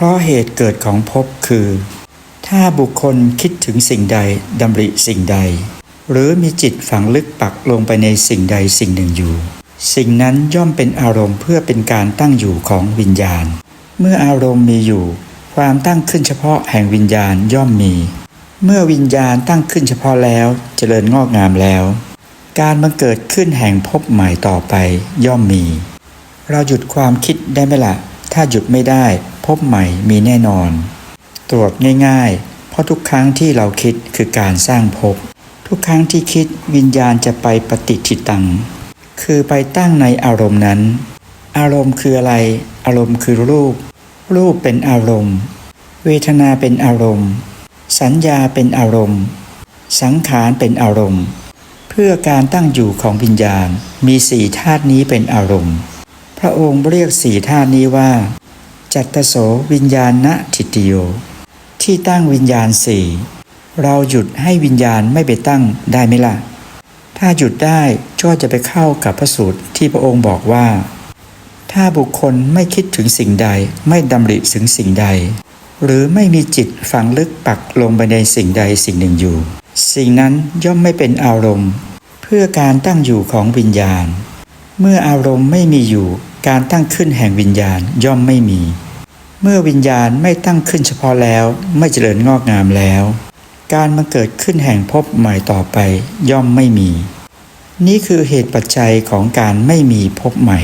พราะเหตุเกิดของภพคือ ถ้าบุคคลคิดถึงสิ่งใดดำริสิ่งใด หรือมีจิตฝังลึกปักลงไปในสิ่งใดสิ่งหนึ่งอยู่ สิ่งนั้นย่อมเป็นอารมณ์เพื่อเป็นการตั้งอยู่ของวิญญาณ เมื่ออารมณ์มีอยู่ ความตั้งขึ้นเฉพาะแห่งวิญญาณย่อมมี เมื่อวิญญาณตั้งขึ้นเฉพาะแล้วเจริญงอกงามแล้ว การบังเกิดขึ้นแห่งภพใหม่ต่อไปย่อมมี เราหยุดความคิดได้ไหมละ่ะ ถ้าหยุดไม่ได้ ภพใหม่มีแน่นอน ตรวจง่ายๆ เพราะทุกครั้งที่เราคิดคือการสร้างภพทุกครั้งที่คิดวิญญาณจะไปปฏิทิตัง คือไปตั้งในอารมณ์นั้น อารมณ์คืออะไร อารมณ์คือรูป รูปเป็นอารมณ์ เวทนาเป็นอารมณ์ สัญญาเป็นอารมณ์ สังขารเป็นอารมณ์ เพื่อการตั้งอยู่ของวิญญาณมีสี่ธาตุนี้เป็นอารมณ์ พระองค์เรียกสี่ธาตุนี้ว่า จัตตโสวิญญาณณทิติโย ที่ตั้งวิญญาณสี่เราหยุดให้วิญญาณไม่ไปตั้งได้ไหมล่ะ ถ้าหยุดได้ก็จะไปเข้ากับพระสูตรที่พระองค์บอกว่า ถ้าบุคคลไม่คิดถึงสิ่งใดไม่ดำริถึงสิ่งใด หรือไม่มีจิตฝังลึกปักลงไปในสิ่งใดสิ่งหนึ่งอยู่ สิ่งนั้นย่อมไม่เป็นอารมณ์ เพื่อการตั้งอยู่ของวิญญาณ เมื่ออารมณ์ไม่มีอยู่ การตั้งขึ้นแห่งวิญญาณย่อมไม่มี เมื่อวิญญาณไม่ตั้งขึ้นเฉพาะแล้วไม่เจริญงอกงามแล้ว การมาเกิดขึ้นแห่งพบใหม่ต่อไปย่อมไม่มี นี่คือเหตุปัจจัยของการไม่มีพบใหม่